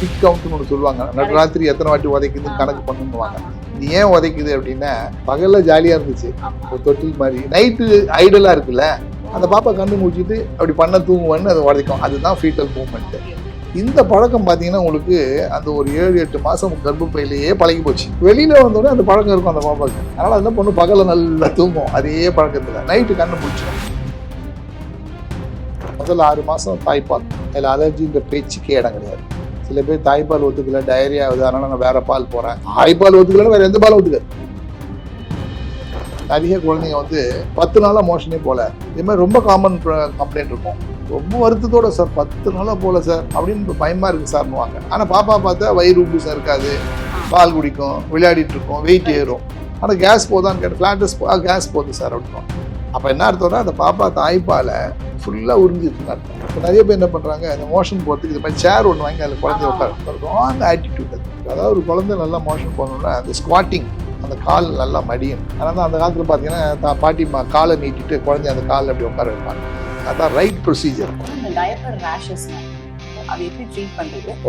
Kick கவுண்ட்னு ஒன்று சொல்லுவாங்க. நடுராத்திரி எத்தனை வாட்டி உதைக்குதுன்னு கணக்கு பண்ணுவாங்க இது ஏன் உதைக்குது அப்படின்னா பகல்ல ஜாலியா இருந்துச்சு. ஒரு தொட்டில் மாதிரி. நைட்டு ஐடலா இருக்குல்ல. அந்த பாப்பா கண்ணு முடிச்சிட்டு அப்படி பண்ண தூங்குவேன்னு அது உதைக்கும். அதுதான் ஃபீட்டல் மூவ்மெண்ட் இந்த பழக்கம் பார்த்தீங்கன்னா உங்களுக்கு அந்த ஒரு ஏழு எட்டு மாசம் கர்ப்பப்பையிலேயே பழகி போச்சு. வெளியில வந்தோடனே அந்த பழக்கம் இருக்கும் அந்த பாப்பாக்கு அதனால என்ன பொண்ணு பகல்ல நல்லா தூங்கும். அதே பழக்கத்துல. நைட்டு கண்ணு முடிச்சிடும் முதல்ல ஆறு மாசம் தாய்ப்பால். அதில் அலர்ஜின்ற பேச்சுக்கே இடம் கிடையாது. சில பேர் தாய்ப்பால் ஒத்துக்கல டயரியா ஆகுது அதனால நான் வேற பால் போறேன். தாய்ப்பால் ஒத்துக்கலன்னு வேற எந்த பாலும் ஒத்துக்காது. நிறைய குழந்தைங்க வந்து பத்து நாளா மோஷனே போல. இது மாதிரி ரொம்ப காமன் கம்ப்ளைண்ட் இருக்கும். ரொம்ப வருத்தத்தோட சார் பத்து நாளா போல சார் அப்படின்னு பயமா இருக்கு சார்னுவாங்க ஆனா பாப்பா பார்த்தா வயிறு உப்புசம் இருக்காது. பால் குடிக்கும் விளையாடிட்டு இருக்கும் வெயிட் ஏறும். ஆனா கேஸ் போதான்னு கேட்டு ஃபிளாட்டஸ் கேஸ் போகுது சார் அப்படின்னு அப்ப என்ன அர்த்தம்னா அந்த பாப்பா தாய்ப்பாலை ஃபுல்லா உறிஞ்சிருக்குன்னு அர்த்தம். இப்போ நிறைய பேர் என்ன பண்றாங்க இந்த மோஷன் போகிறதுக்கு இது மாதிரி சேர் ஒன்று வாங்கி அதில் குழந்தைய உட்கார ராங் ஆட்டிடியூட் அது. அதாவது ஒரு குழந்தை நல்லா மோஷன் போகணும்னா அந்த ஸ்குவாட்டிங் அந்த கால் நல்லா மடியும் அதனால தான் அந்த காலத்தில் பார்த்தீங்கன்னா தா பாட்டி காலை நீட்டிட்டு குழந்தைய அந்த காலில் அப்படி உட்கார வைப்பாங்க. அதான் ரைட் ப்ரொசீஜர்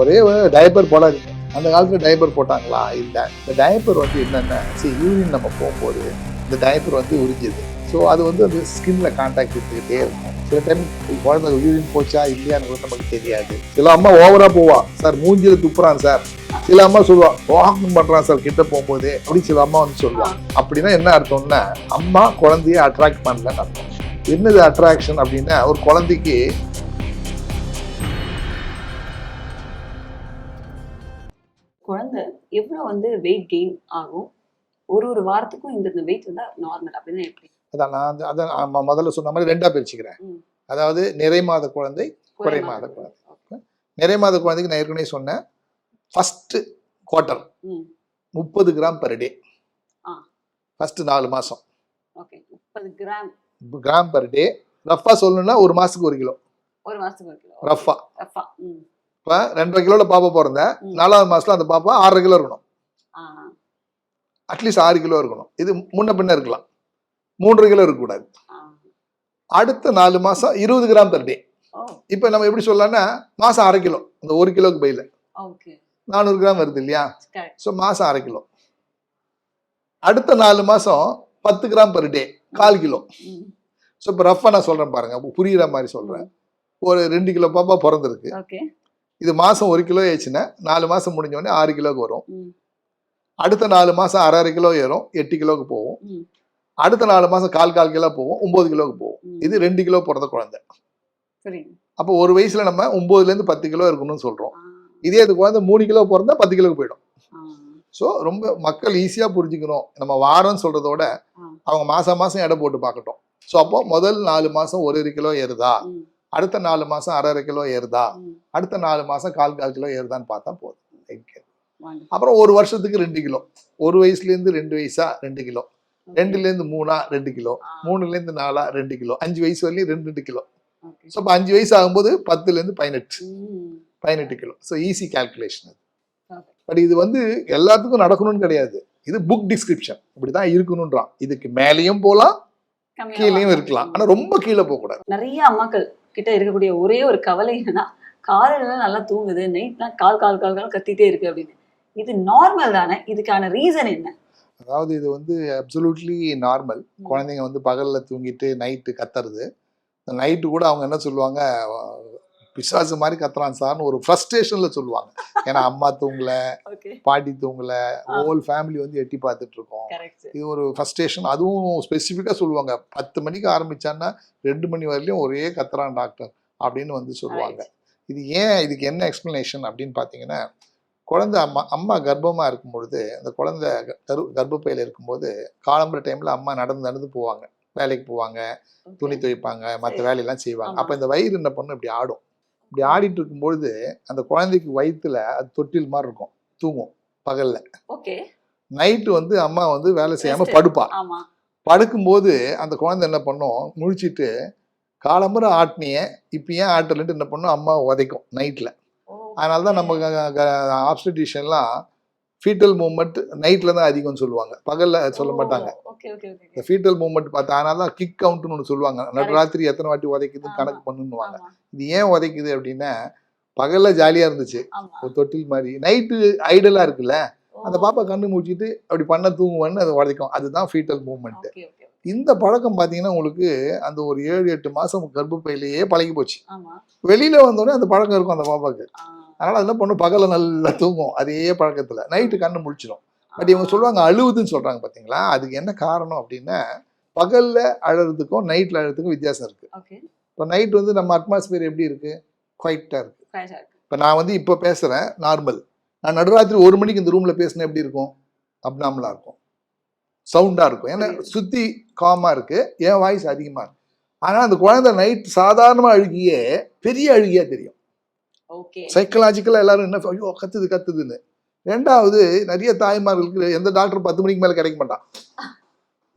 ஒரே டயப்பர் போடாதீங்க. அந்த காலத்தில் டயப்பர் போட்டாங்களா? இல்லை. இந்த டயப்பர் வந்து என்னென்ன? சரி யூரின் நம்ம போகும்போது இந்த டயப்பர் வந்து உறிஞ்சுது. ஸோ அது வந்து அந்த ஸ்கின்ல கான்டாக்ட் எடுத்துக்கிட்டே இருக்கும். சில டைம் குழந்தை யூரின் போச்சா இல்லையான்னு கூட நமக்கு தெரியாது. சில அம்மா ஓவரா போவா. சார் மூஞ்சில துப்புறான் சார். சில அம்மா சொல்லுவா வாக்கிங் பண்றான் சார் கிட்ட போகும்போது. அப்படி சில அம்மா வந்து சொல்லுவாங்க அப்படின்னா என்ன அர்த்தம்னா அம்மா குழந்தைய அட்ராக்ட் பண்ணலன்னு அர்த்தம். என்னது அட்ராக்ஷன் அப்படின்னா ஒரு குழந்தைக்கு குழந்தை எவ்வளோ வந்து வெயிட் கெயின் ஆகும்? ஒரு ஒரு வாரத்துக்கும் இந்த வெயிட் வந்தா நார்மல் அப்படின்னா எப்படி? அதான் நான் அதான் முதல்ல சொன்ன மாதிரி ரெண்டா பிரிச்சுக்கிறேன். அதாவது நிறை மாத குழந்தை குறை மாத குழந்தை. நிறை மாத குழந்தைக்கு நான் ஏற்கனவே சொன்னேன் ஃபர்ஸ்ட் குவார்ட்டர் முப்பது கிராம் பர் டே ஆ. ஃபர்ஸ்ட் நாலு ஓகே முப்பது கிராம். கிராம் பர் டே ரஃபா சொல்லணும்னா ஒரு மாசத்துக்கு ஒரு கிலோ. ஒரு மாசத்துக்கு ஒரு கிலோ. ரஃபா. ரஃபா இப்போ ரெண்டரை கிலோல பாப்பா பிறந்தேன் ம். நாலாவது மாசத்துல அந்த பாப்பா ஆறரை கிலோ இருக்கணும். அட்லீஸ்ட் ஆறு கிலோ இருக்கணும். இது முன்ன பின்ன இருக்கலாம். மூன்றரை கிலோ இருக்கக்கூடாது. அடுத்த நாலு மாசம் இருபது கிராம் பர் டே இப்போ நம்ம எப்படி சொல்லலாம்னா மாசம் அரை கிலோ. இந்த ஒரு கிலோக்கு பையில. நானூறு கிராம் வருது இல்லையா? ஸோ மாசம் அரை கிலோ. அடுத்த நாலு மாசம் பத்து கிராம் பர் டே கால் கிலோ. ஸோ இப்போ ரஃபாக நான் சொல்றேன் பாருங்க. புரியுற மாதிரி சொல்றேன். ஒரு ரெண்டு கிலோ பாப்பா பிறந்திருக்கு. இது மாசம் ஒரு கிலோ ஏச்சுன்னா நாலு மாசம் முடிஞ்ச உடனே ஆறு கிலோக்கு வரும். அடுத்த நாலு மாசம் அரை அரை கிலோ ஏறும். எட்டு கிலோக்கு போகும். அடுத்த நாலு மாசம் கால் கால் கிலோ போகும் ஒன்பது கிலோக்கு போகும் ம். இது ரெண்டு கிலோ பிறந்த குழந்தை. சரி அப்போ ஒரு வயசுல நம்ம ஒன்பதுல இருந்து பத்து கிலோ இருக்கணும்னு சொல்றோம். இதே இது குழந்தை மூணு கிலோ பிறந்தா பத்து கிலோக்கு போயிடும். ஸோ ரொம்ப மக்கள் ஈஸியாக புரிஞ்சுக்கணும். நம்ம வாரம்னு சொல்றதோட. அவங்க மாசம் மாசம் எடை போட்டு பார்க்கட்டும். ஸோ அப்போ முதல் நாலு மாசம் ஒரு ஒரு கிலோ ஏறுதா? அடுத்த நாலு மாசம் அரை அரை கிலோ ஏறுதா? அடுத்த நாலு மாசம் கால் கால் கிலோ ஏறுதான்னு பார்த்தா போதும். அப்புறம் ஒரு வருஷத்துக்கு ரெண்டு கிலோ. ஒரு வயசுல இருந்து ரெண்டு வயசா ரெண்டு கிலோ. ரெண்டுல இருந்து மூணா ரெண்டு கிலோ. ஆ, மூணுல இருந்து நாலா ரெண்டு கிலோ. அஞ்சு வயசு வரையும் ரெண்டு ரெண்டு கிலோ. ஸோ இப்போ அஞ்சு வயசு ஆகும்போது பத்துல இருந்து பதினெட்டு பதினெட்டு kilo. So easy calculation Okay. But இது வந்து எல்லாத்துக்கும் நடக்கணும்னு கிடையாது. இது புக் டிஸ்கிரிப்ஷன் இப்படிதான் இருக்கணும்ன்றான். இதுக்கு மேலேயும் போகலாம் கீழேயும். இருக்கலாம். ஆனா ரொம்ப கீழே போகக்கூடாது. நிறைய அம்மாக்கள் கிட்ட இருக்கக்கூடிய ஒரே ஒரு கவலை என்னன்னா காலையில நல்லா தூங்குது நைட்லாம் கால் கால் கால் கால் கத்திட்டே இருக்கு அப்படின்னு. இது நார்மல் தானே? இதுக்கான ரீசன் என்ன? அதாவது இது வந்து அப்சல்யூட்லி நார்மல் குழந்தைங்க வந்து பகல்ல தூங்கிட்டு நைட்டு கத்துறது. நைட்டு கூட அவங்க என்ன சொல்லுவாங்க? பிசாசு மாதிரி கத்துறான் சார்னு ஒரு ஃப்ரஸ்ட்ரேஷன்ல சொல்லுவாங்க. ஏன்னா அம்மா தூங்கல பாட்டி தூங்கல. ஹோல் ஃபேமிலி வந்து எட்டி பார்த்துட்டு இருக்கோம். இது ஒரு ஃப்ரஸ்ட்ரேஷன் அதுவும் ஸ்பெசிஃபிக்காக சொல்லுவாங்க. பத்து மணிக்கு ஆரம்பிச்சான்னா ரெண்டு மணி வரையிலும் ஒரே கத்துறான் டாக்டர் அப்படின்னு வந்து சொல்லுவாங்க. இது ஏன் இதுக்கு என்ன எக்ஸ்பிளனேஷன் அப்படின்னு பார்த்தீங்கன்னா குழந்தை அம்மா அம்மா கர்ப்பமா இருக்கும் பொழுது அந்த குழந்தை கரு கர்ப்பப்பையில் இருக்கும்போது காலம்புற டைம்ல அம்மா நடந்து நடந்து போவாங்க. வேலைக்கு போவாங்க துணி துவைப்பாங்க மற்ற. வேலையெல்லாம் செய்வாங்க. அப்போ இந்த வயிறு என்ன பண்ணும்? இப்படி ஆடும். இப்படி ஆடிட்டு இருக்கும்பொழுது அந்த குழந்தைக்கு வயிற்றுல அது தொட்டில் மாதிரி இருக்கும். தூங்கும் பகல்ல. ஓகே. நைட்டு வந்து அம்மா வந்து வேலை செய்யாம Rest. படுப்பா படுக்கும்போது அந்த குழந்தை என்ன பண்ணும்? முழிச்சிட்டு காலம்புற ஆட்டினிய இப்போ ஏன் ஆட்டலன்ட்டு என்ன பண்ணும்? அம்மா உதைக்கும் நைட்டில் அதனால தான் நம்ம ஆப்ஸ்டிஷன்லாம் ஃபீட்டல் மூமெண்ட் நைட்டில் தான் அதிகம்னு சொல்லுவாங்க. பகலில் சொல்ல மாட்டாங்க. இந்த ஃபீட்டல் மூமெண்ட் பார்த்தா அதனால தான் கிக் கவுண்ட்னு ஒன்று சொல்லுவாங்க. நடுராத்திரி எத்தனை வாட்டி உதைக்குதுன்னு கணக்கு பண்ணுன்னுவாங்க. ஆமா. இது ஏன் உதைக்குது அப்படின்னா பகல்ல ஜாலியா இருந்துச்சு. ஒரு தொட்டில் மாதிரி. நைட்டு ஐடலா இருக்குல்ல. அந்த பாப்பா கண்ணு மூச்சிட்டு அப்படி பண்ண தூங்குவான்னு அதை உடைக்கும் அதுதான் ஃபீட்டல் ஓகே இந்த பழக்கம் பார்த்தீங்கன்னா உங்களுக்கு அந்த ஒரு ஏழு எட்டு மாசம் கர்ப்பப்பையிலேயே பழகி போச்சு. வெளியில வந்தோடனே அந்த பழக்கம் இருக்கும் அந்த பாப்பாக்கு. ஆ, அதனால அது என்ன பண்ணும் பகல்ல நல்லா தூங்கும். அதே பழக்கத்துல. நைட்டு கண்ணு முழிச்சிடும் பட் இவங்க சொல்லுவாங்க அழுவுதுன்னு சொல்றாங்க பாத்தீங்களா? அதுக்கு என்ன காரணம் அப்படின்னா பகல்ல அழறதுக்கும் நைட்ல அழறதுக்கும் வித்தியாசம் இருக்கு. ஓகே. இப்போ நைட் வந்து நம்ம அட்மாஸ்பியர் எப்படி இருக்கு? குவைட்டா இருக்கு. ஃப்ரெஷ்ஷா இருக்கு. இப்போ நான் வந்து இப்போ பேசுறேன் நார்மல் நான் நடுராத்திரி ஒரு மணிக்கு இந்த ரூம்ல பேசினா எப்படி இருக்கும்? அப்நார்மலா இருக்கும். சவுண்டா இருக்கும். ஏன்னா சுத்தி காமா இருக்கு. என் வாய்ஸ் அதிகமா இருக்கு. ஆனா அந்த குழந்தை நைட் சாதாரணமா அழுகியே பெரிய அழுகியா தெரியும். சைக்கலாஜிக்கலாக எல்லாரும் என்ன ஐயோ கத்துது கத்துதுன்னு. ரெண்டாவது நிறைய தாய்மார்களுக்கு எந்த டாக்டர் பத்து மணிக்கு மேலே கிடைக்க மாட்டான்.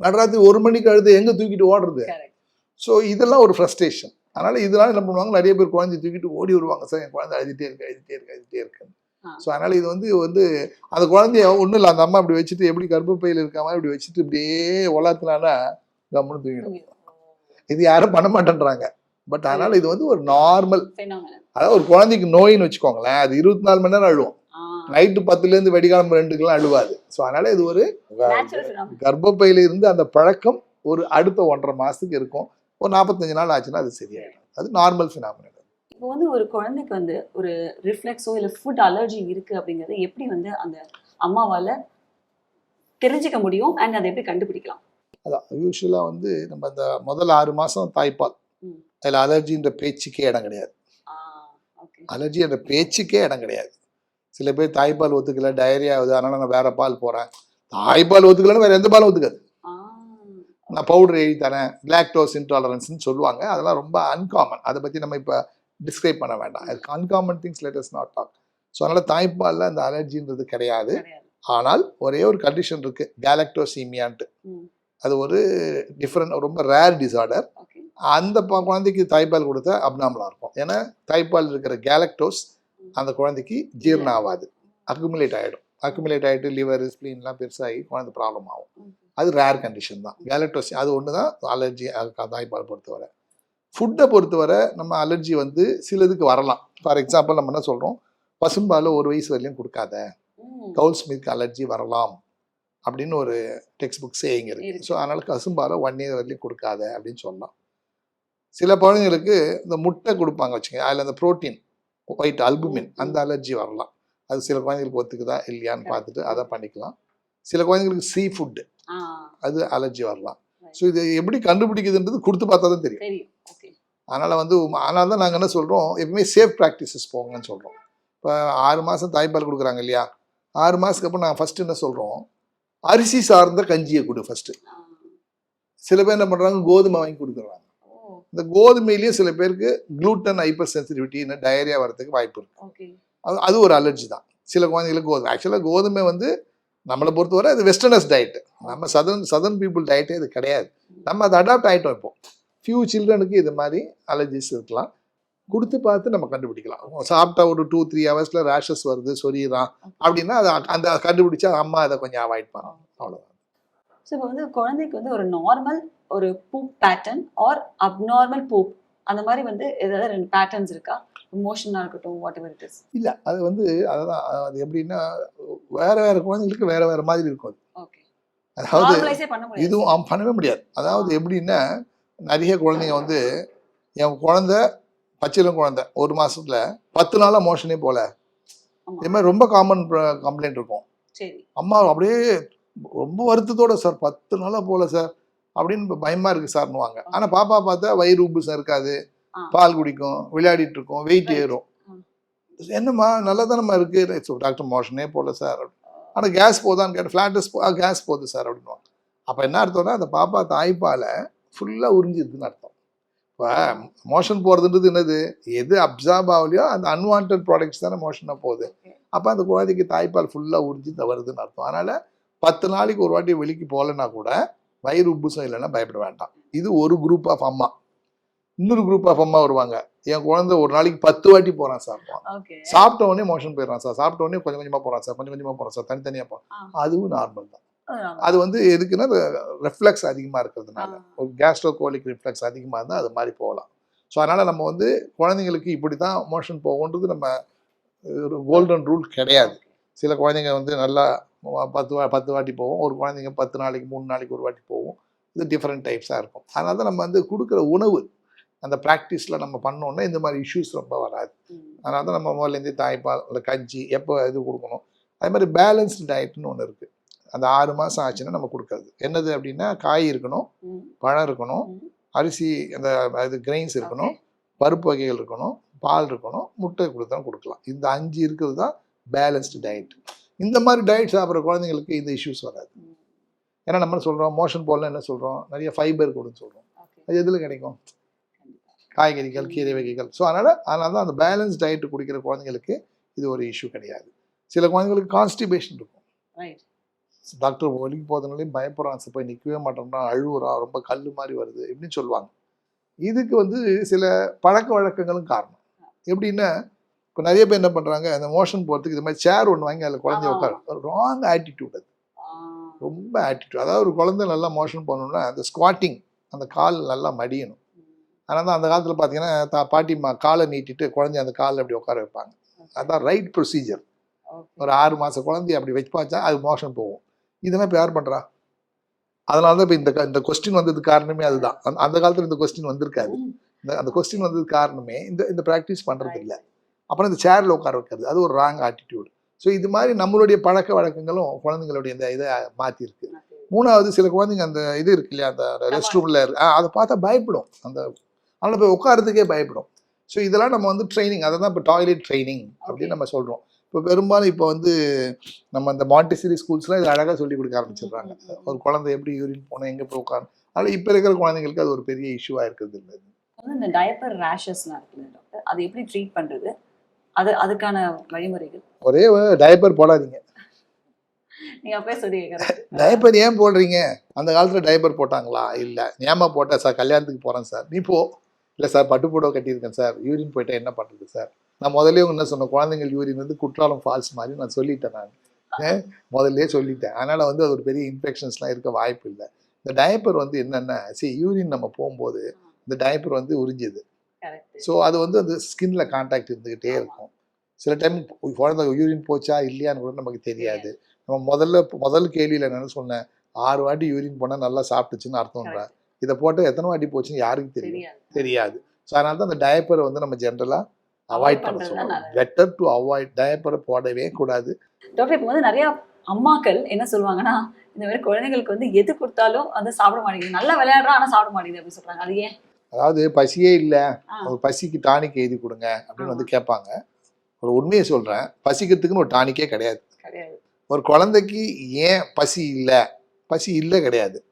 நடராத்திரி ஒரு மணிக்கு அழுது எங்கே தூக்கிட்டு ஓடுறது? ஸோ இதெல்லாம் ஒரு ஃப்ரஸ்ட்ரேஷன் அதனால இதனால என்ன பண்ணுவாங்க? நிறைய பேர் குழந்தை தூக்கிட்டு ஓடி வருவாங்க. சார் என் குழந்தை அழுதுட்டே இருக்கு அழுதுட்டே இருக்கு அழுதுட்டே இருக்கு ஆ. ஸோ அதனால இது வந்து வந்து அந்த குழந்தைய ஒன்றும் இல்லை அந்த அம்மா இப்படி வச்சுட்டு எப்படி கர்ப்பப்பையில் இருக்க மாதிரி இப்படி வச்சுட்டு இப்படியே ஒலாத்துனானா கம்முன்னு தூங்கிடும் இது யாரும் பண்ண மாட்டேன்றாங்க. பட் அதனால இது வந்து ஒரு நார்மல் அதாவது ஒரு குழந்தைக்கு நோயின்னு வச்சுக்கோங்களேன் அது இருபத்தி நாலு மணி நேரம் அழுவும். நைட்டு பத்துலேருந்து வெடிகாலம் ரெண்டுக்கெல்லாம் அழுவாது. ஸோ அதனால இது ஒரு கர்ப்பப்பையில இருந்து அந்த பழக்கம் ஒரு அடுத்த ஒன்றரை மாசத்துக்கு இருக்கும். ஒரு நாற்பத்தஞ்சு நாள் ஆச்சுன்னா அது சரியாயிடும். அது நார்மல் ஃபினாமினல் இப்போ வந்து ஒரு குழந்தைக்கு வந்து ஒரு ரிஃப்ளெக்ஸோ இல்ல ஃபுட் அலர்ஜி இருக்கு அப்படிங்கறது எப்படி வந்து அந்த அம்மாவால தெரிஞ்சுக்க முடியும்? அண்ட் அதை எப்படி கண்டுபிடிக்கலாம்? அதான் யூஸ்வலாக வந்து நம்ம அந்த முதல் ஆறு மாதம் தாய்ப்பால். அதில் அலர்ஜின்ற பேச்சுக்கே இடம் கிடையாது. அலர்ஜி என்ற பேச்சுக்கே இடம் கிடையாது. சில பேர் தாய்ப்பால் ஒத்துக்கல டயரியா ஆகுது அதனால நான் வேற பால் போகிறேன் தாய்ப்பால் ஒத்துக்கலன்னு வேற எந்த பாலும் ஒத்துக்காது. நான் பவுடர் எழுதி தரேன் லாக்டோஸ் இன்டாலரன்ஸ்னு சொல்லுவாங்க. அதெல்லாம் ரொம்ப அன்காமன் அதை பற்றி நம்ம இப்போ டிஸ்கிரைப் பண்ண வேண்டாம். Uncommon things let us not talk so அதனால் தாய்ப்பாலில் அந்த அலர்ஜின்றது கிடையாது. ஆனால் ஒரே ஒரு கண்டிஷன் இருக்கு கேலக்டோசீமியான்ட்டு அது ஒரு டிஃப்ரெண்ட் ரொம்ப ரேர் டிசார்டர் அந்த ப- குழந்தைக்கு தாய்ப்பால் கொடுத்தா அப்னாமலாக இருக்கும். ஏன்னா தாய்ப்பால் இருக்கிற கேலக்டோஸ் அந்த குழந்தைக்கு ஜீரணம் ஆகாது அக்குமுலேட் ஆகிடும் அக்குமுலேட் ஆகிட்டு லிவர் ஸ்ப்ளீன்லாம் பெருசாகி குழந்தை ப்ராப்ளம் ஆகும். அது ரேர் கண்டிஷன் தான். கேலக்டோஸ் அது ஒன்று தான். அலர்ஜி தாய்ப்பால் பொறுத்தவரை. ஃபுட்டை பொறுத்தவரை நம்ம அலர்ஜி வந்து சிலதுக்கு வரலாம். ஃபார் எக்ஸாம்பிள் நம்ம என்ன சொல்கிறோம் பசும்பால் ஒரு வயசு வரையிலும் கொடுக்காத. ம். கவுல் ஸ்மித் அலர்ஜி வரலாம். அப்படின்னு ஒரு டெக்ஸ்ட் புக் சேயிங் இருக்கு. இருக்கு. ஸோ அதனால கசும்பாலை ஒன் இயர் வரையிலும் கொடுக்காத அப்படின்னு சொல்லலாம். சில குழந்தைங்களுக்கு இந்த முட்டை கொடுப்பாங்க வச்சுங்க அதில் அந்த புரோட்டீன் ஒயிட் அல்புமின் அந்த அலர்ஜி வரலாம். அது சில குழந்தைங்களுக்கு ஒத்துக்குதா இல்லையான்னு. பார்த்துட்டு அதை பண்ணிக்கலாம். சில குழந்தைங்களுக்கு சீ ஃபுட்டு அது அலர்ஜி வரலாம். ஸோ இது எப்படி கண்டுபிடிக்குதுன்றது கொடுத்து பார்த்தா தான் தெரியும். அதனால் வந்து அதனால தான் நாங்கள் என்ன சொல்கிறோம் எப்பவுமே சேஃப் ப்ராக்டிசஸ் போங்கன்னு சொல்கிறோம் இப்போ ஆறு மாதம் தாய்ப்பால் கொடுக்குறாங்க இல்லையா? ஆறு மாதத்துக்கு அப்புறம் நாங்கள் ஃபஸ்ட்டு என்ன சொல்கிறோம் அரிசி சார்ந்த கஞ்சியை கொடு ஃபஸ்ட்டு சில பேர் என்ன பண்ணுறாங்க கோதுமை வாங்கி கொடுக்குறாங்க இந்த கோதுமையிலேயே சில பேருக்கு குளூட்டன் ஹைப்பர் சென்சிட்டிவிட்டின்னு டயரியா வரதுக்கு வாய்ப்பு இருக்கு. அது அது ஒரு அலர்ஜி தான். சில குழந்தைங்களுக்கு கோதுமை. ஆக்சுவலாக கோதுமை வந்து நம்மளை பொறுத்தவரை அது வெஸ்டர்னஸ் டயட் நம்ம சதர்ன் சதர்ன் பீப்புள் டயட்டே இது கிடையாது. நம்ம அதை அடாப்ட் ஆகிட்டோம் இப்போ. ஃபியூ சில்ட்ரனுக்கு இது மாதிரி அலர்ஜிஸ் இருக்கலாம். கொடுத்து பார்த்து நம்ம கண்டுபிடிக்கலாம். சாப்பிட்டா ஒரு டூ த்ரீ ஹவர்ஸில் ரேஷஸ் வருது சொரியுறான் அப்படின்னா அதை அந்த கண்டுபிடிச்சா அம்மா அதை கொஞ்சம் அவாய்ட் பண்ணணும் அவ்வளோதான் ஸோ இப்போ வந்து குழந்தைக்கு வந்து ஒரு நார்மல் ஒரு poop pattern or abnormal poop அந்த மாதிரி வந்து ஏதாவது ரெண்டு பேட்டர்ன்ஸ் இருக்கா? மோஷனாக இருக்கட்டும் வாட் எவர் இட் இஸ் இல்லை அது வந்து அதுதான் அது எப்படின்னா வேற வேற குழந்தைங்களுக்கு வேற வேற மாதிரி இருக்கும் அது. ஓகே அதாவது இதுவும் பண்ணவே முடியாது. அதாவது எப்படின்னா நிறைய குழந்தைங்க வந்து என் குழந்தை பச்சிலம் குழந்தை ஒரு மாசத்துல பத்து நாளா மோஷனே போல. இது மாதிரி ரொம்ப காமன் கம்ப்ளைண்ட் இருக்கும். சரி. அம்மா அப்படியே ரொம்ப வருத்தத்தோட சார் பத்து நாளா போல சார் அப்படின்னு பயமா இருக்கு சார்னுவாங்க ஆனா பாப்பா பார்த்தா வயிறு உப்புசம் இருக்காது. ஆ. பால் குடிக்கும் விளையாடிட்டு இருக்கும் வெயிட். ஏறும். என்னம்மா நல்லா தானம்மா இருக்கு So, டாக்டர் மோஷனே போல சார் ஆனா கேஸ் போதான்னு கேட்டு ஃபிளாட்டஸ் கேஸ் போகுது சார் அப்படின்னுவாங்க. அப்ப என்ன அர்த்தம்னா அந்த பாப்பா தாய்ப்பாலை ஃபுல்லா உறிஞ்சிருதுன்னு அர்த்தம். இப்போ மோஷன் போறதுன்றது என்னது? எது அப்சார்ப் ஆகலையோ அந்த அன்வான்ட் ப்ராடக்ட்ஸ் தானே மோஷனாக போகுது. அப்போ அந்த குழந்தைக்கு தாய்ப்பால் ஃபுல்லாக உறிஞ்சி வருதுன்னு அர்த்தம். அதனால பத்து நாளைக்கு ஒரு வாட்டி வெளிக்கு போகலன்னா கூட வயிறு உப்புசம் இல்லைன்னா பயப்பட வேண்டாம். இது ஒரு குரூப் ஆஃப் அம்மா. இன்னொரு குரூப் ஆஃப் அம்மா வருவாங்க. என் குழந்தை ஒரு நாளைக்கு பத்து வாட்டி போறான் சார். சாப்பிட்ட உடனே மோஷன் போயிடுறான் சார். சாப்பிட்ட உடனே கொஞ்சம் கொஞ்சமா போறான் சார். கொஞ்சம் கொஞ்சமா போறான் சார். தனித்தனியா போறான். அதுவும் நார்மல் தான். அது வந்து எதுக்குன்னா ரெஃப்ளெக்ஸ் அதிகமா இருக்கிறதுனால. ஒரு கேஸ்ட்ரோகோலிக் ரிஃப்ளெக்ஸ் அதிகமாக இருந்தால் அது மாதிரி போகலாம். ஸோ அதனால் நம்ம வந்து குழந்தைங்களுக்கு இப்படி தான் மோஷன் போகுன்றது நம்ம ஒரு கோல்டன் ரூல் கிடையாது. சில குழந்தைங்க வந்து நல்லா பத்து வா பத்து வாட்டி போகும் ஒரு குழந்தைங்க பத்து நாளைக்கு மூணு நாளைக்கு ஒரு வாட்டி போகும் இது டிஃப்ரெண்ட் டைப்ஸாக இருக்கும். அதனால தான் நம்ம வந்து கொடுக்குற உணவு அந்த ப்ராக்டிஸில் நம்ம பண்ணோன்னா இந்த மாதிரி இஷ்யூஸ் ரொம்ப வராது. அதனால தான் நம்ம முதல்லேருந்தே தாய்ப்பால் இல்லை கஞ்சி எப்போ இது கொடுக்கணும். அதே மாதிரி பேலன்ஸ்டு டயட்னு ஒன்று இருக்குது அந்த ஆறு மாதம் ஆச்சுன்னா நம்ம கொடுக்கறது. என்னது அப்படின்னா காய் இருக்கணும். பழம் இருக்கணும். அரிசி அந்த இது கிரெயின்ஸ் இருக்கணும் பருப்பு வகைகள் இருக்கணும் பால் இருக்கணும் முட்டை கொடுத்தாலும் கொடுக்கலாம். இந்த அஞ்சு இருக்கிறது தான் பேலன்ஸ்டு டயட் இந்த மாதிரி டயட் சாப்பிட்ற குழந்தைங்களுக்கு இந்த இஷ்யூஸ் வராது. ஏன்னா நம்ம சொல்கிறோம் மோஷன் போடலாம் என்ன சொல்கிறோம் நிறைய ஃபைபர் கொடுன்னு சொல்கிறோம். அது எதில் கிடைக்கும். காய்கறிகள் கீரை வகைகள். ஸோ அதனால் அதனால தான் அந்த பேலன்ஸ் டயட் குடிக்கிற குழந்தைங்களுக்கு இது ஒரு இஷ்யூ கிடையாது. சில குழந்தைங்களுக்கு கான்ஸ்டிபேஷன் இருக்கும். டாக்டர் ஒலிக்கு போகிறதுனாலையும் பயப்படுறான் போய் நிற்கவே மாட்டேன்றான் அழுவுறான் ரொம்ப கல் மாதிரி வருது இப்படின்னு சொல்லுவாங்க. இதுக்கு வந்து சில பழக்க வழக்கங்களும் காரணம். எப்படின்னா இப்போ நிறைய பேர் என்ன பண்ணுறாங்க அந்த மோஷன் போகிறதுக்கு இது மாதிரி சேர் ஒன்று வாங்கி அதில் குழந்தைய. உட்காரு ராங் ஆட்டிடியூட் அது. ரொம்ப ஆட்டிடியூட் அதாவது ஒரு குழந்தை நல்லா மோஷன் பண்ணணும்னா அந்த ஸ்குவாட்டிங் அந்த கால் நல்லா மடியணும். அதனால தான் அந்த காலத்தில் பார்த்தீங்கன்னா தா பாட்டிம்மா காலை நீட்டிட்டு குழந்தைய அந்த காலில் அப்படி உட்கார வைப்பாங்க. அதான் ரைட் ப்ரொசீஜர். ஒரு ஆறு மாத குழந்தைய அப்படி வச்சுப்பாச்சா அது மோஷன் போகும். இதெல்லாம் இப்போ யார் பண்ணுறா அதனால தான் இப்போ இந்த இந்த கொஸ்டின் வந்ததுக்கு காரணமே அதுதான். அந்த- காலத்தில் இந்த கொஸ்டின் வந்திருக்காது. இந்த அந்த கொஸ்டின் வந்ததுக்கு காரணமே இந்த இந்த ப்ராக்டிஸ் பண்ணுறது இல்லை அப்புறம் இந்த சேரில் உட்கார வைக்கிறது. அது ஒரு ராங் ஆட்டிடியூட் ஸோ இது மாதிரி நம்மளுடைய பழக்க வழக்கங்களும் குழந்தைங்களுடைய இந்த இதை மாற்றிருக்கு மூணாவது சில குழந்தைங்க அந்த இது இருக்கு இல்லையா அந்த ரெஸ்ட் ரூமில் அதை பார்த்தா பயப்படும். அந்த அதனால் போய் உட்காரத்துக்கே பயப்படும். ஸோ இதெல்லாம் நம்ம வந்து ட்ரைனிங் அதை தான் இப்போ டாய்லெட் ட்ரைனிங் அப்படின்னு நம்ம சொல்கிறோம் இப்போ பெரும்பாலும் இப்போ வந்து நம்ம அந்த மாண்டிசரி ஸ்கூல்ஸ்லாம் இது அழகாக சொல்லி கொடுக்க ஆரம்பிச்சிடுறாங்க. ஒரு குழந்தை எப்படி யூரின் போனால் எங்கே போய் உட்காரும் அதனால் இப்போ இருக்கிற குழந்தைங்களுக்கு அது ஒரு பெரிய இஷ்யூவாக இருக்கிறது இல்லை இந்த டயப்பர் ரேஷஸ்லாம் இருக்குது டாக்டர் அதை எப்படி ட்ரீட் பண்றது? அது அதுக்கான வழிமுறைகள். ஒரே டைப்பர் போடாதீங்க. நீங்க அப்பவே சொல்லி. டைப்பர் ஏன் போடுறீங்க? அந்த காலத்தில் டைப்பர் போட்டாங்களா? இல்லை. ஏமா போட்டேன் சார் கல்யாணத்துக்கு போகிறேன் சார் நீ போ. இல்லை சார் பட்டு புடவை கட்டியிருக்கேன் சார் யூரின் போயிட்டா என்ன பண்ணுறது சார் நான் முதல்ல என்ன சொன்னேன் குழந்தைங்கள் யூரின் வந்து குற்றாலம் ஃபால்ஸ் மாதிரி நான் சொல்லிட்டேன் நான். ஏன்? முதல்லயே சொல்லிட்டேன். அதனால் வந்து அது ஒரு பெரிய இன்ஃபெக்ஷன்ஸ்லாம் இருக்க வாய்ப்பு இல்லை. இந்த டயப்பர் வந்து என்னென்னா சரி யூரின் நம்ம போகும்போது இந்த டயப்பர் வந்து உறிஞ்சுது. ஸோ அது வந்து அந்த ஸ்கின்ல கான்டாக்ட் இருந்துக்கிட்டே இருக்கும். சில டைம் குழந்தை யூரின் போச்சா இல்லையான்னு கூட நமக்கு தெரியாது. நம்ம முதல்ல முதல் கேள்வியில் என்னன்னு சொன்னேன்? ஆறு வாட்டி யூரின் போனால் நல்லா சாப்பிட்டுச்சுன்னு அர்த்தம்ன்ற. இதை போட்டு எத்தனை வாட்டி போச்சுன்னு யாருக்கு தெரியும் தெரியாது. ஸோ அதனால தான் அந்த டயப்பரை வந்து நம்ம ஜென்ரலாக அவாய்ட் பண்ண சொல்லுவோம். பெட்டர் டு அவாய்ட் டயப்பரை போடவே கூடாது. டாக்டர் இப்போ வந்து நிறைய அம்மாக்கள் என்ன சொல்லுவாங்கன்னா இந்த மாதிரி குழந்தைங்களுக்கு வந்து எது கொடுத்தாலும் வந்து சாப்பிட மாட்டேங்குது. நல்லா விளையாடுறா ஆனா சாப்பிட மாட்டேங்குது அப்படின்னு சொல்றாங்க. அது ஏன்? அதாவது பசியே இல்லை. ஒரு பசிக்கு டானிக் எழுதி கொடுங்க அப்படின்னு வந்து கேட்பாங்க. ஒரு உண்மையை சொல்கிறேன் பசிக்கிறதுக்குன்னு ஒரு டானிக்கே கிடையாது. ஒரு குழந்தைக்கு ஏன் பசி இல்லை? பசி இல்லை கிடையாது.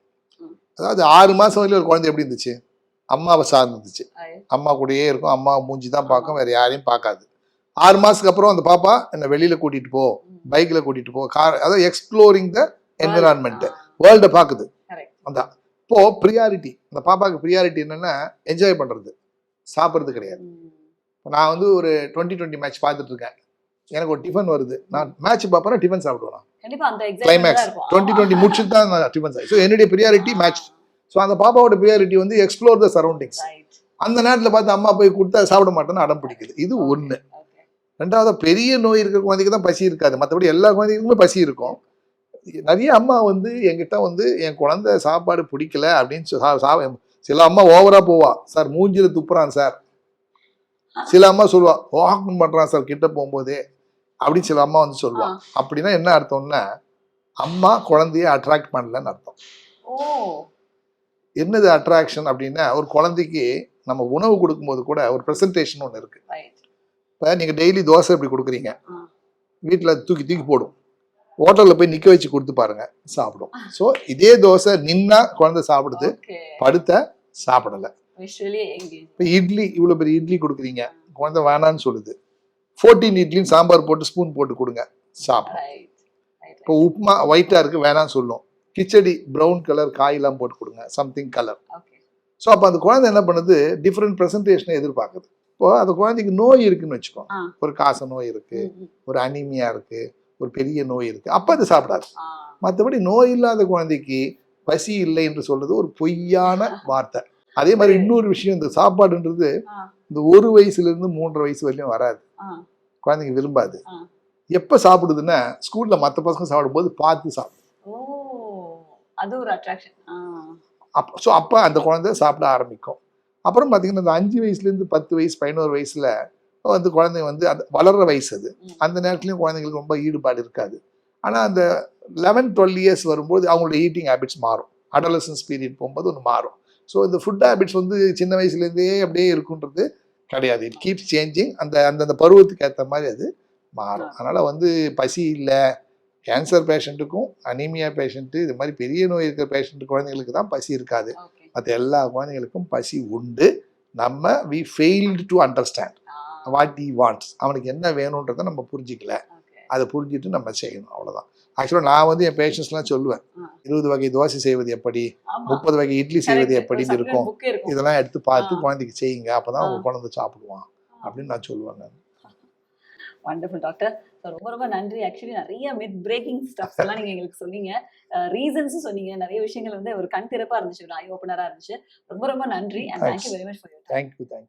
அதாவது ஆறு மாதம் வரையும் ஒரு குழந்தை எப்படி இருந்துச்சு? அம்மாவை சார்ந்து இருந்துச்சு. அது- அம்மா கூடயே இருக்கும். அம்மா மூஞ்சி தான் பார்க்கும். வேற யாரையும் பார்க்காது. ஆறு மாசத்துக்கு அப்புறம் அந்த பாப்பா என்னை வெளியில கூட்டிட்டு போ. ம். பைக்ல கூட்டிட்டு போ. கார் அதாவது எக்ஸ்ப்ளோரிங் த என்விரான்மெண்ட் ஆ, வேர்ல்டை பார்க்குது. அந்த இப்போ ப்ரியாரிட்டி அந்த பாப்பாவுக்கு ப்ரியாரிட்டி என்னன்னா என்ஜாய் பண்றது. சாப்பிட்றது கிடையாது. நான் வந்து ஒரு டுவெண்ட்டி டுவெண்ட்டி மேட்ச் பார்த்துட்டு இருக்கேன் எனக்கு ஒரு டிஃபன் வருது. நான் மேட்ச் பார்ப்பேன்னா டிஃபன் சாப்பிடுவேன்? excitement climax. டுவெண்ட்டி. டுவெண்ட்டி முடிச்சுட்டு தான் நான் டிஃபன் ஸோ என்னுடைய ப்ரியாரிட்டி மேட்ச் ஸோ அந்த பாப்பாவோட ப்ரியாரிட்டி வந்து எக்ஸ்ப்ளோர் த சரௌண்டிங்ஸ். அந்த நேரத்தில் பார்த்து அம்மா போய் கொடுத்தா சாப்பிட மாட்டேன்னு அடம் பிடிக்குது. இது ஒன்று. ரெண்டாவது பெரிய நோய் இருக்கிற குழந்தைக்கு தான் பசி இருக்காது. மற்றபடி எல்லா குழந்தைகளுக்குமே பசி இருக்கும். நிறைய அம்மா வந்து என்கிட்ட வந்து என் குழந்தை சாப்பாடு பிடிக்கல அப்படின்னு சொ- சில அம்மா ஓவரா போவா. சார் மூஞ்சில துப்புறான் சார். சில அம்மா சொல்லுவா வாக்கிங் பண்றான் சார் கிட்ட போகும்போதே. அப்படின்னு சில அம்மா வந்து சொல்லுவா. ஆ. அப்படின்னா என்ன அர்த்தம்னா அம்மா குழந்தைய அட்ராக்ட் பண்ணலன்னு அர்த்தம். ஓ. என்னது அட்ராக்ஷன் அப்படின்னா ஒரு குழந்தைக்கு நம்ம உணவு கொடுக்கும்போது கூட ஒரு ப்ரெசன்டேஷன் ஒன்று இருக்கு. ரைட் இப்போ நீங்கள் டெய்லி தோசை இப்படி கொடுக்குறீங்க. வீட்டில் தூக்கி தூக்கி போடும். ஹோட்டலில் போய் நிற்க வச்சு கொடுத்து பாருங்க சாப்பிடும். ஸோ இதே தோசை நின்னா குழந்தை சாப்பிடுது படுத்த சாப்பிடல. இப்போ இட்லி இவ்வளோ பெரிய இட்லி கொடுக்குறீங்க குழந்தை வேணான்னு சொல்லுது. ஃபோர்டீன் இட்லின்னு சாம்பார் போட்டு ஸ்பூன் போட்டு கொடுங்க சாப்பிடும். இப்போ உப்புமா ஒயிட்டாக இருக்குது வேணாம்னு சொல்லும். கிச்சடி ப்ரௌன் கலர் காயெல்லாம் போட்டு கொடுங்க சம்திங் கலர் ஸோ அப்போ அந்த குழந்தை என்ன பண்ணுது டிஃப்ரெண்ட் ப்ரெசன்டேஷனை எதிர்பார்க்குது. இப்போ அந்த குழந்தைக்கு நோய் இருக்குன்னு வச்சுக்கோ ஆ. ஒரு காச நோய் இருக்கு ஒரு அனிமியா இருக்கு ஒரு பெரிய நோய் இருக்கு. அப்போ அது சாப்பிடாது. மற்றபடி நோய் இல்லாத குழந்தைக்கு பசி இல்லை என்று சொல்றது ஒரு பொய்யான வார்த்தை. அதே மாதிரி இன்னொரு விஷயம் இந்த சாப்பாடுன்றது. இந்த ஒரு வயசுல இருந்து மூன்றரை வயசு வரையும் வராது. குழந்தைங்க விரும்பாது. எப்ப சாப்பிடுதுன்னா ஸ்கூல்ல மத்த பசங்க சாப்பிடும்போது பார்த்து சாப்பிடும். அப்போ ஸோ அப்போ அந்த குழந்தை சாப்பிட ஆரம்பிக்கும். அப்புறம் பார்த்தீங்கன்னா இந்த அஞ்சு வயசுலேருந்து பத்து வயசு பதினோரு வயசுல வந்து குழந்தைங்க வந்து அந்த வளர்ற வயசு அது. அந்த நேரத்துலையும் குழந்தைங்களுக்கு ரொம்ப ஈடுபாடு இருக்காது. ஆனால் அந்த லெவன் டுவெல் இயர்ஸ் வரும்போது அவங்களோட ஈட்டிங் ஹேபிட்ஸ் மாறும். அடலசன்ஸ் பீரியட் போகும்போது ஒன்று மாறும். ஸோ இந்த ஃபுட் ஹேபிட்ஸ் வந்து சின்ன வயசுலேருந்தே அப்படியே இருக்குன்றது கிடையாது. இட் கீப்ஸ் சேஞ்சிங் அந்த அந்தந்த பருவத்துக்கு ஏற்ற மாதிரி அது மாறும். அதனால் வந்து பசி இல்லை கேன்சர் பேஷண்ட்டுக்கும் அனீமியா பேஷண்ட்டு இது மாதிரி பெரிய நோய் இருக்கிற பேஷண்ட் குழந்தைங்களுக்கு தான் பசி இருக்காது. மற்ற எல்லா குழந்தைங்களுக்கும் பசி உண்டு. நம்ம we failed to understand what he wants அவனுக்கு என்ன வேணுன்றதை நம்ம புரிஞ்சிக்கல. அதை புரிஞ்சுட்டு நம்ம செய்யணும். அவ்வளோதான் ஆக்சுவலாக நான் வந்து என் பேஷண்ட்ஸ்லாம் சொல்லுவேன். இருபது வகை தோசை செய்வது எப்படி? முப்பது வகை இட்லி செய்வது எப்படின்னு இருக்கும்? இதெல்லாம் எடுத்து பார்த்து. குழந்தைக்கு செய்யுங்க. அப்பதான் உங்க ஆ. குழந்தை சாப்பிடுவான். அப்படின்னு நான் சொல்லுவேன் நான். வண்டர்ஃபுல் டாக்டர் ரொம்ப ரொம்ப நன்றி. ஆக்சுவலி நிறைய மிட் பிரேக்கிங் ஸ்டப்ஸ் எல்லாம் நீங்க எங்களுக்கு சொன்னீங்க. ரீசன்ஸும் சொன்னீங்க. நிறைய விஷயங்கள் வந்து ஒரு கண் திறப்பா இருந்துச்சு. ஒரு ஐ ஓப்பனரா இருந்துச்சு. ரொம்ப ரொம்ப நன்றி. And. Thank you very much for thank you thank you